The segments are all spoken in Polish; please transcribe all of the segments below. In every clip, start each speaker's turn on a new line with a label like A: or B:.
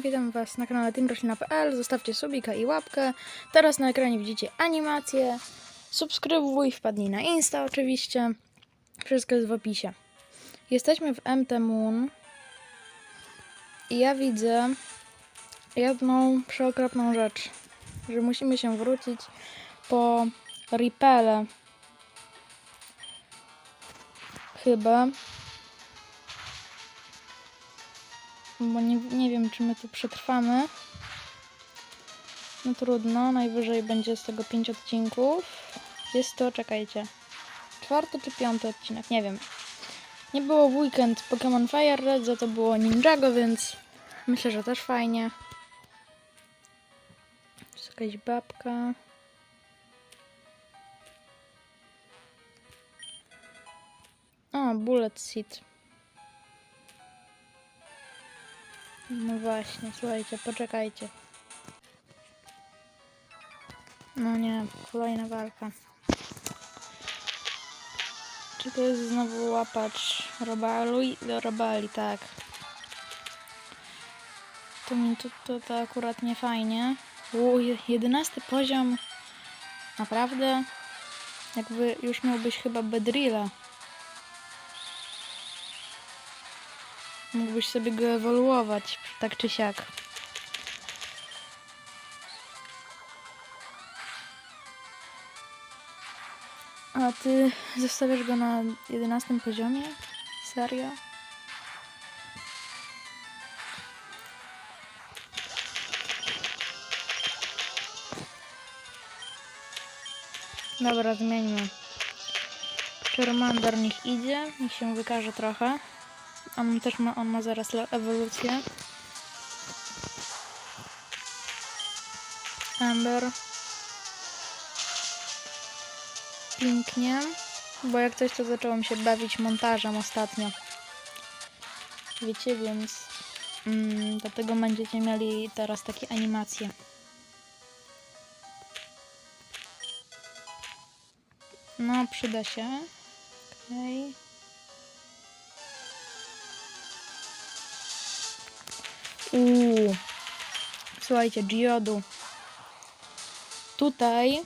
A: witam was na kanale teamroślina.pl, zostawcie subika i łapkę. Teraz na ekranie widzicie animację, subskrybuj, wpadnij na Insta oczywiście, wszystko jest w opisie. Jesteśmy w MT Moon i ja widzę jedną przeokropną rzecz, że musimy się wrócić po Ripele. Chyba. Bo nie, nie wiem, czy my tu przetrwamy. No trudno, najwyżej będzie z tego 5 odcinków. Jest to, czekajcie, czwarty czy piąty odcinek, nie wiem. Nie było w weekend Pokémon Fire Red, za to było Ninjago, więc myślę, że też fajnie. Jest jakaś babka. O, Bullet Seed. No właśnie, słuchajcie, poczekajcie. No nie, kolejna walka. Czy to jest znowu łapacz Robalu? Robali, tak. To mi to, to, to akurat nie fajnie. U, jedenasty poziom. Naprawdę? Jakby już miałbyś chyba Bedrilla. Mógłbyś sobie go ewoluować, tak czy siak. A ty zostawiasz go na 11 poziomie? Serio? Dobra, zmieńmy. Charmander niech idzie, niech się wykaże trochę. On też ma, on ma zaraz ewolucję. Amber. Pięknie. Bo jak coś, to zacząłem się bawić montażem ostatnio. Wiecie, więc mm, dlatego będziecie mieli teraz takie animacje. No, przyda się. Okej. Uuu. Słuchajcie, Geodu. Tutaj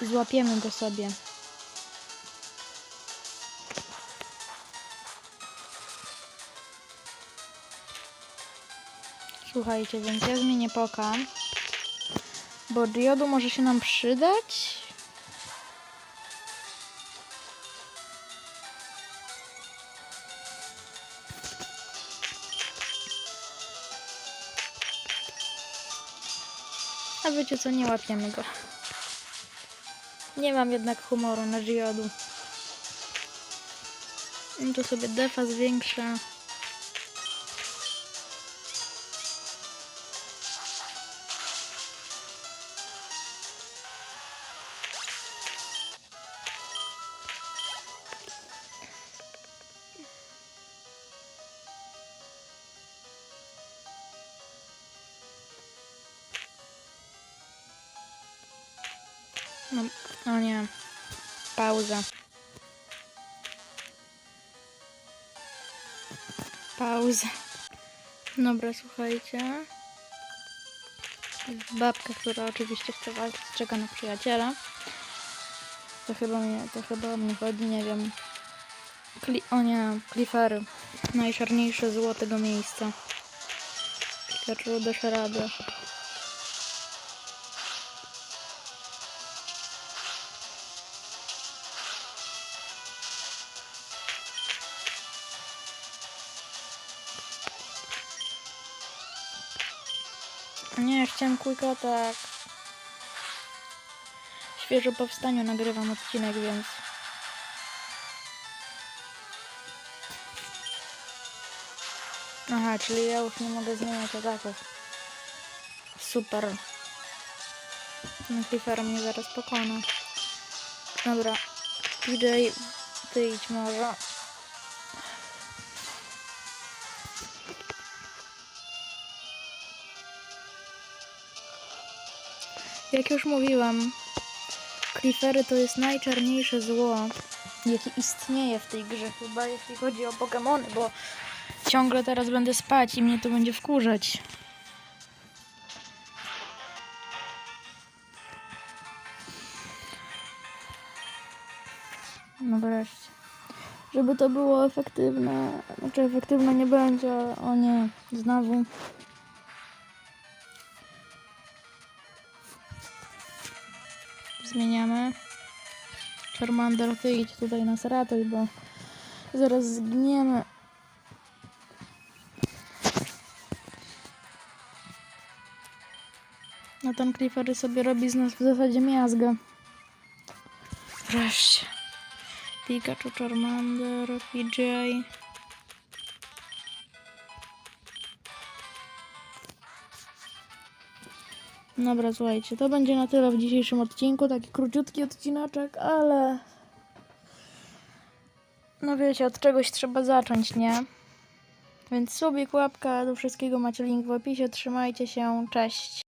A: złapiemy go sobie. Słuchajcie, więc ja zmienię poka. Bo diodu może się nam przydać. A wiecie co, nie łapiemy go. Nie mam jednak humoru na Geodu. Tu sobie defa zwiększę. No, o nie. Pauza. Pauza. Dobra, słuchajcie. Babka, która oczywiście chce walczyć, czeka na przyjaciela. To chyba mnie, to chyba mnie chodzi, nie wiem. Kli o nie, klifery. Najczarniejsze zło tego miejsca. Pikachu dasz radę. Nie, chciałem kółko tak. Świeżo po wstaniu nagrywam odcinek, więc. Aha, czyli ja już nie mogę zmieniać ataków. Super. Clifford mnie zaraz pokona. Dobra. PJ, ty idź może. Jak już mówiłam, Cliffery to jest najczarniejsze zło, jakie istnieje w tej grze, chyba jeśli chodzi o Pokémony, bo ciągle teraz będę spać i mnie to będzie wkurzać. No wreszcie. Żeby to było efektywne. Znaczy efektywne nie będzie. O nie, znowu. Zmieniamy. Charmander, ty idź tutaj nas ratuj, bo zaraz zginiemy. No ten Cliffery sobie robi z nas w zasadzie miazgę. Wreszcie. Pikachu, Charmander, PJ. Dobra, słuchajcie, to będzie na tyle w dzisiejszym odcinku. Taki króciutki odcineczek, ale... No wiecie, od czegoś trzeba zacząć, nie? Więc subik, łapka, do wszystkiego macie link w opisie. Trzymajcie się, cześć.